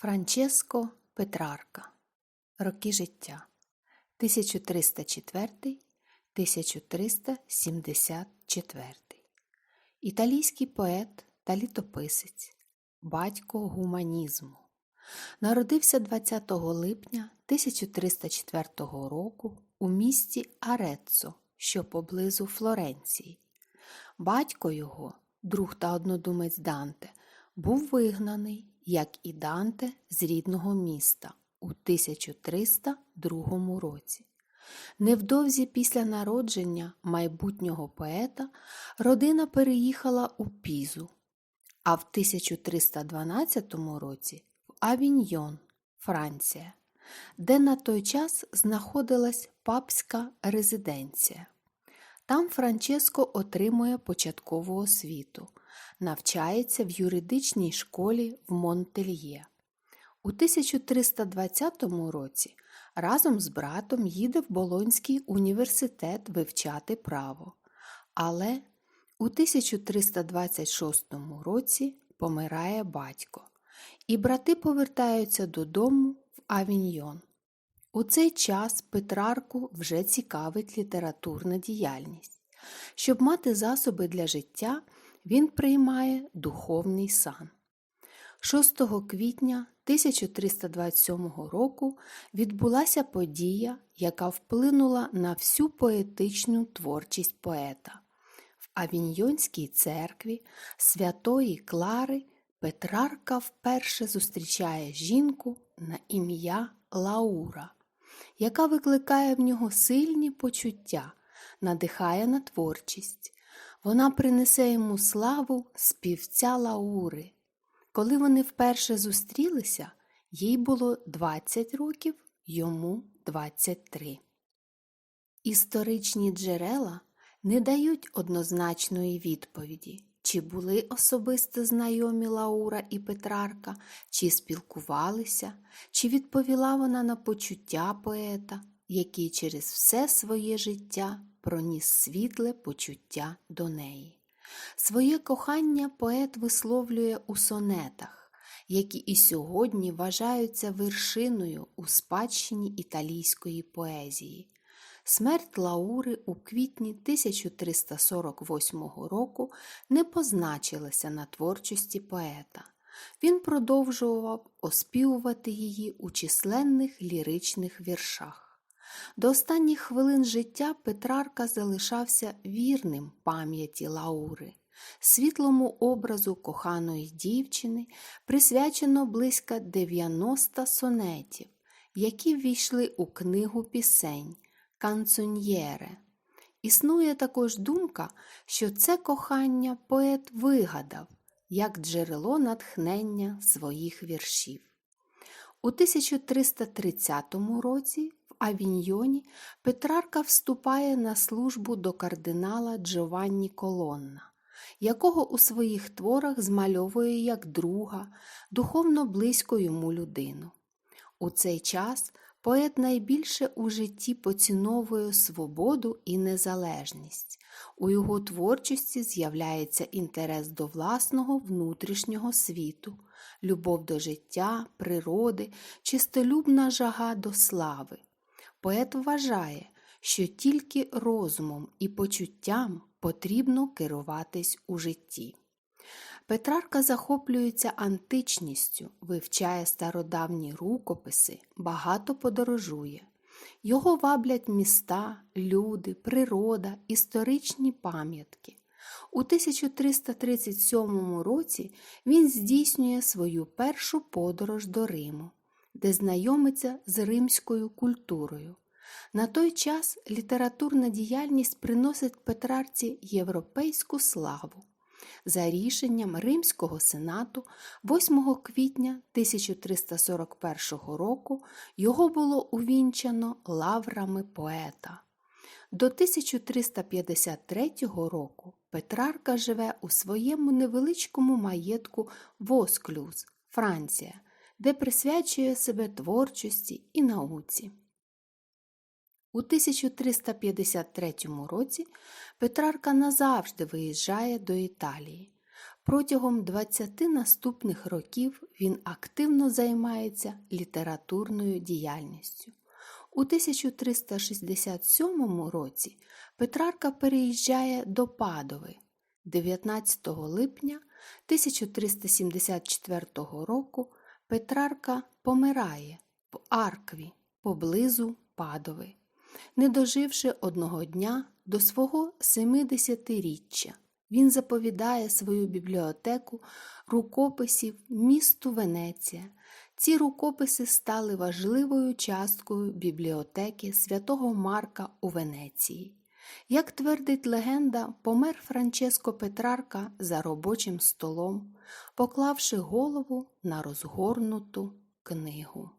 Франческо Петрарка. Роки життя 1304-1374. Італійський поет та літописець, батько гуманізму. Народився 20 липня 1304 року у місті Ареццо, що поблизу Флоренції. Батько його, друг та однодумець Данте, був вигнаний, як і Данте, з рідного міста у 1302 році. Невдовзі після народження майбутнього поета родина переїхала у Пізу, а в 1312 році в Авіньйон, Франція, де на той час знаходилась папська резиденція. Там Франческо отримує початкову освіту, навчається в юридичній школі в Монтельє. У 1320 році разом з братом їде в Болонський університет вивчати право, але у 1326 році помирає батько, і брати повертаються додому в Авіньйон. У цей час Петрарку вже цікавить літературна діяльність. Щоб мати засоби для життя, він приймає духовний сан. 6 квітня 1327 року відбулася подія, яка вплинула на всю поетичну творчість поета. В Авіньйонській церкві Святої Клари Петрарка вперше зустрічає жінку на ім'я Лаура, яка викликає в нього сильні почуття, надихає на творчість. Вона принесе йому славу співця Лаури. Коли вони вперше зустрілися, їй було 20 років, йому 23. Історичні джерела не дають однозначної відповіді, чи були особисто знайомі Лаура і Петрарка, чи спілкувалися, чи відповіла вона на почуття поета, який через все своє життя проніс світле почуття до неї. Своє кохання поет висловлює у сонетах, які і сьогодні вважаються вершиною у спадщині італійської поезії. Смерть Лаури у квітні 1348 року не позначилася на творчості поета. Він продовжував оспівувати її у численних ліричних віршах. До останніх хвилин життя Петрарка залишався вірним пам'яті Лаури, світлому образу коханої дівчини присвячено близько 90 сонетів, які ввійшли у книгу пісень Канцуньєре. Існує також думка, що це кохання поет вигадав як джерело натхнення своїх віршів. У 1330 році в Авіньйоні Петрарка вступає на службу до кардинала Джованні Колонна, якого у своїх творах змальовує як друга, духовно близьку йому людину. У цей час поет найбільше у житті поціновує свободу і незалежність. У його творчості з'являється інтерес до власного внутрішнього світу, любов до життя, природи, чистолюбна жага до слави. Поет вважає, що тільки розумом і почуттям потрібно керуватись у житті. Петрарка захоплюється античністю, вивчає стародавні рукописи, багато подорожує. Його ваблять міста, люди, природа, історичні пам'ятки. У 1337 році він здійснює свою першу подорож до Риму де знайомиться з римською культурою. На той час літературна діяльність приносить Петрарці європейську славу. За рішенням Римського сенату 8 квітня 1341 року його було увінчано лаврами поета. До 1353 року Петрарка живе у своєму невеличкому маєтку Восклюз, Франція, де присвячує себе творчості і науці. У 1353 році Петрарка назавжди виїжджає до Італії. Протягом 20 наступних років він активно займається літературною діяльністю. У 1367 році Петрарка переїжджає до Падови. 19 липня 1374 року Петрарка помирає в Аркві поблизу Падови, не доживши одного дня до свого 70-річчя. Він заповідає свою бібліотеку рукописів місту Венеція. Ці рукописи стали важливою часткою бібліотеки святого Марка у Венеції. Як твердить легенда, помер Франческо Петрарка за робочим столом, поклавши голову на розгорнуту книгу.